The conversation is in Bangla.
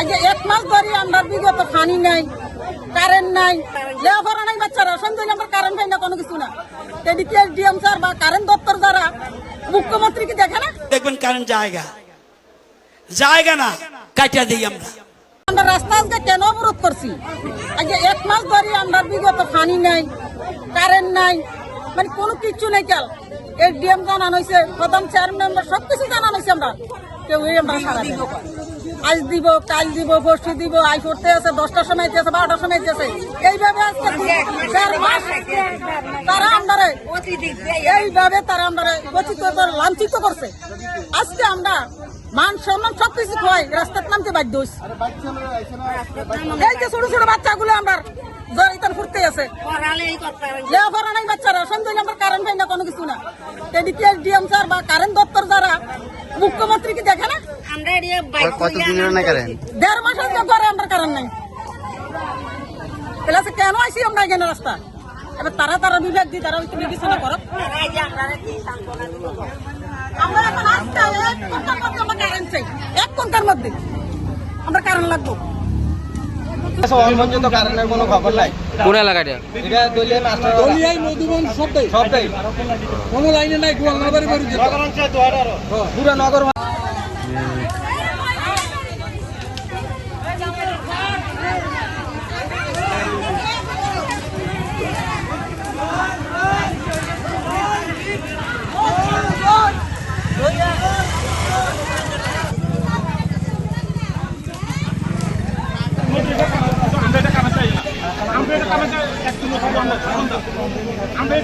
আগে এক মাস ধরে আমরা বিগত পানি নাই কারেন্ট নাই। লেখাপড়া নাই বাচ্চারা সন্ধ্যে আমরা কারেন্ট পাই না কোনো কিছু না। এদিকে ডিএম স্যার বা কারেন্ট দপ্তর যারা মুখ্যমন্ত্রী কি দেখে না? দেখবেন কারেন্ট জায়গা। জায়গা না কাটিয়া দিই আমরা। আমরা রাস্তা আজকে কেন অবরোধ করছি? আগে এক মাস ধরে আমরা বিগত পানি নাই কারেন্ট নাই। মানে কোনো কিচ্ছু নাই কাল এই ডিএম জানানো হয়েছে প্রধান চেয়ারম্যান মেম্বার সব কিছু জানানো হয়েছে আমরা। কেউ আমরা সারা। আজ দিব কাল দিব পরশু দিব আই করতে আছে দশটার সময় আছে বারোটার সময় আছে। এইভাবে আজকে তারা আমরা এইভাবে তারা আমরা বঞ্চিত লাঞ্ছিত করছে। আজকে আমরা মান সম্মান সবকিছু খোয়াই রাস্তার নামতে বাধ্য হইছি। এই যে ছোট ছোট বাচ্চাগুলো আমার জড়িত ফুটতে আছে। লেখাপড়া নাই বাচ্চারা সন্ধ্যে আমরা কারেন্ট না কোনো কিছু না। এদিকে ডিএম স্যার বা কারেন্ট মুখ্যমন্ত্রী কি দেখে না? কত দিনের না করেন? দেড় মাস ঘরে আমরা কারণ নাই। তাহলে কেন আইসি আমরা এখানে রাস্তা? এবার তারা তারা বিবেক দি তারা একটু বিবেচনা করো। আমরা এখন আজকে এক ঘণ্টার মধ্যে আমরা কারেন্ট লাগবো। পর্যন্ত কারেন্টের কোনো খবর নাই। কোন এলাকাটা? এটা মাস্টার দলিয়াই মধুবন সবটাই। সবটাই। কোনো লাইনে নাই বাড়ি যেত নগর আমরা